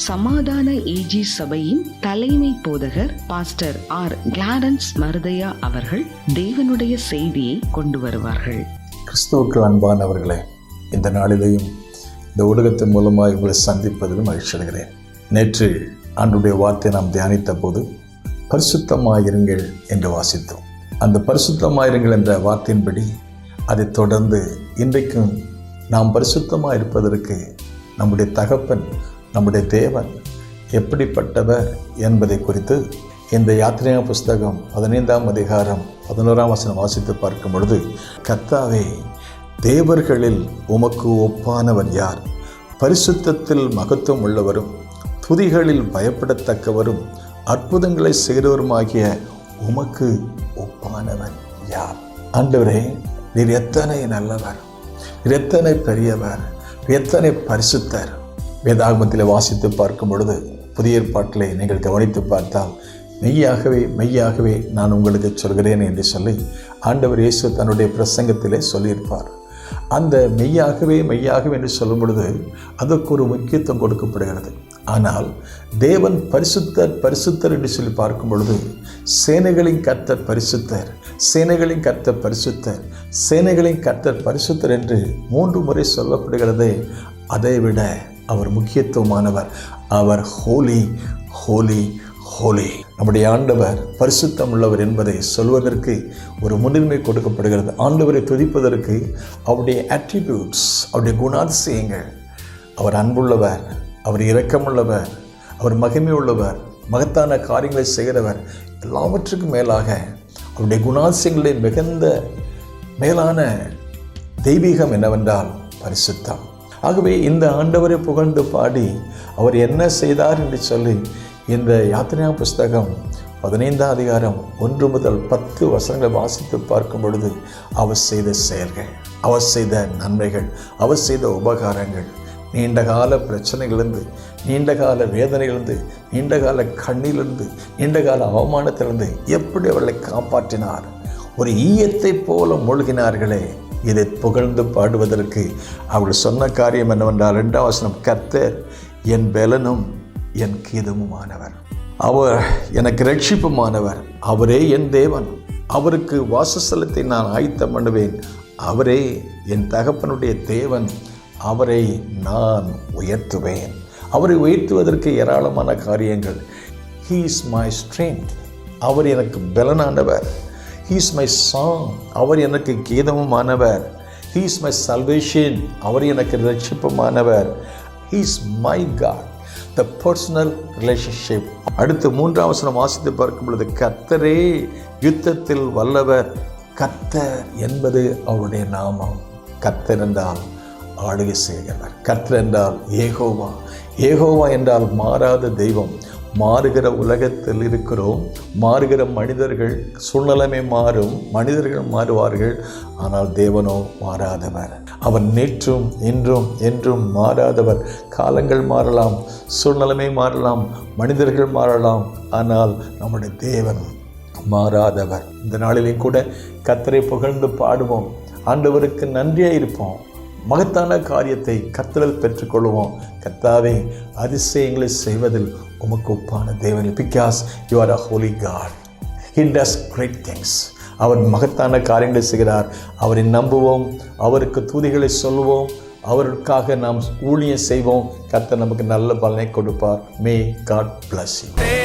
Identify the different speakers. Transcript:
Speaker 1: சமாதான ஏஜி சபையின் தலைமை போதகர் பாஸ்டர் ஆர். கிளாரன்ஸ் மருதையா அவர்கள் தேவனுடைய செய்தியை கொண்டு வருவார்கள்.
Speaker 2: கிறிஸ்துவுக்கு அன்பானவர்களே இந்த நாளிலேயும் இந்த ஊடகத்தின் மூலமாக உங்களை சந்திப்பதிலும் மகிழ்ச்சி அடைகிறேன். நேற்று ஆண்டுடைய வார்த்தையை நாம் தியானித்த போது பரிசுத்தமாயிருங்கள் என்று வாசித்தோம். அந்த பரிசுத்தமாயிருங்கள் என்ற வார்த்தையின்படி அதைத் தொடர்ந்து இன்றைக்கும் நாம் பரிசுத்தமாக இருப்பதற்கு நம்முடைய தகப்பன் நம்முடைய தேவன் எப்படிப்பட்டவர் என்பதை குறித்து இந்த யாத்திரையா புஸ்தகம் பதினைந்தாம் அதிகாரம் பதினோராம் வசனம் வாசித்து பார்க்கும் பொழுது கத்தாவே தேவர்களில் உமக்கு ஒப்பானவர் யார்? பரிசுத்தத்தில் மகத்துவம் உள்ளவரும் துதிகளில் பயப்படத்தக்கவரும் அற்புதங்களை செய்கிறவருமாகிய உமக்கு ஒப்பானவர் யார்? ஆண்டவரே நீர் எத்தனை நல்லவர் நீர் எத்தனை பெரியவர் எத்தனை பரிசுத்தர் வேதாகமத்தில் வாசித்து பார்க்கும் பொழுது புதிய ஏற்பாட்டிலே நீங்கள் கவனித்து பார்த்தால் மெய்யாகவே மெய்யாகவே நான் உங்களுக்கு சொல்கிறேன் என்று சொல்லி ஆண்டவர் இயேசு தன்னுடைய பிரசங்கத்திலே சொல்லியிருப்பார். அந்த மெய்யாகவே மெய்யாகவே என்று சொல்லும் பொழுது அதற்கு ஒரு முக்கியத்துவம் கொடுக்கப்படுகிறது. ஆனால் தேவன் பரிசுத்தர் பரிசுத்தர் என்று சொல்லி பார்க்கும் பொழுது சேனைகளின் கர்த்தர் பரிசுத்தர் சேனைகளின் கர்த்தர் பரிசுத்தர் சேனைகளின் கர்த்தர் பரிசுத்தர் என்று மூன்று முறை சொல்லப்படுகிறதே அதை விட அவர் முக்கியத்துவமானவர். அவர் ஹோலி ஹோலி ஹோலி. நம்முடைய ஆண்டவர் பரிசுத்தம் உள்ளவர் என்பதை சொல்வதற்கு ஒரு முன்னுரிமை கொடுக்கப்படுகிறது. ஆண்டவரை துதிப்பதற்கு அவருடைய அட்ரிபியூட்ஸ் அவருடைய குணாதிசயங்கள். அவர் அன்புள்ளவர் அவர் இரக்கமுள்ளவர் அவர் மகிமை உள்ளவர் மகத்தான காரியங்களை செய்கிறவர் எல்லாவற்றுக்கும் மேலாக அவருடைய குணாதிசயங்களில் மிகுந்த மேலான தெய்வீகம் என்னவென்றால் பரிசுத்தம். ஆகவே இந்த ஆண்டவரை புகழ்ந்து பாடி அவர் என்ன செய்தார் என்று சொல்லி இந்த யாத்திரையா புஸ்தகம் பதினைந்தாம் அதிகாரம் ஒன்று முதல் பத்து வசனங்களை வாசித்து பார்க்கும் பொழுது அவர் செய்த செயல்கள் அவர் செய்த நன்மைகள் அவர் செய்த உபகாரங்கள் நீண்டகால பிரச்சனைகளிலிருந்து நீண்டகால வேதனைகளிலிருந்து நீண்டகால கண்ணிலிருந்து நீண்டகால அவமானத்திலிருந்து எப்படி அவர்களை காப்பாற்றினார்? ஒரு ஈயத்தை போல மூழ்கினார்களே. இதை புகழ்ந்து பாடுவதற்கு அவள் சொன்ன காரியம் என்னவென்றால் ரெண்டாம் வசனம் கர்த்தர் என் பலனும் என் கீதமுமானவர். அவர் எனக்கு ரட்சிப்புமானவர் அவரே என் தேவன். அவருக்கு வாசஸ்தலத்தை நான் ஆயத்தம் பண்ணுவேன். அவரே என் தகப்பனுடைய தேவன். அவரை நான் உயர்த்துவேன். அவரை உயர்த்துவதற்கு ஏராளமான காரியங்கள். ஹீ இஸ் மை ஸ்ட்ரென்த் அவர் எனக்கு பலனானவர். ஹீஸ் மை சாங் அவர் எனக்கு கீதமுமானவர். ஹீஸ் மை சல்வேஷன் அவர் எனக்கு ரட்சிப்புமானவர் he's my God the personal relationship அடுத்து மூன்றாம் வசனம் வாசித்து பார்க்கும் பொழுது கர்த்தரே யுத்தத்தில் வல்லவர் கர்த்தர் என்பது அவருடைய நாமம். கர்த்தர் என்றால் ஆளுகை செய்கிறவர். கர்த்தர் என்றால் ஏகோவா. ஏகோவா என்றால் மாறாத தெய்வம். மாறுகிற உலகத்தில் இருக்கிறோம். மாறுகிற மனிதர்கள் சூழ்நிலைமை மாறும். மனிதர்கள் மாறுவார்கள். ஆனால் தேவனோ மாறாதவர். அவர் நேற்றும் இன்றும் என்றும் மாறாதவர். காலங்கள் மாறலாம் சூழ்நிலைமை மாறலாம் மனிதர்கள் மாறலாம். ஆனால் நம்முடைய தேவன் மாறாதவர். இந்த நாளிலையும் கூட கத்தரை புகழ்ந்து பாடுவோம். ஆண்டவருக்கு நன்றியாக இருப்போம். மகத்தான காரியத்தை கத்தலில் பெற்றுக்கொள்வோம். கத்தாவே அதிசயங்களை செய்வதில் உமக்கு ஒப்பான தேவன் because you are a holy God he does great things அவர் மகத்தான காரியங்களை செய்கிறார். அவரை நம்புவோம். அவருக்கு தூதிகளை சொல்லுவோம். அவருக்காக நாம் ஊழியம் செய்வோம். கர்த்தர் நமக்கு நல்ல பலனை கொடுப்பார். May God bless you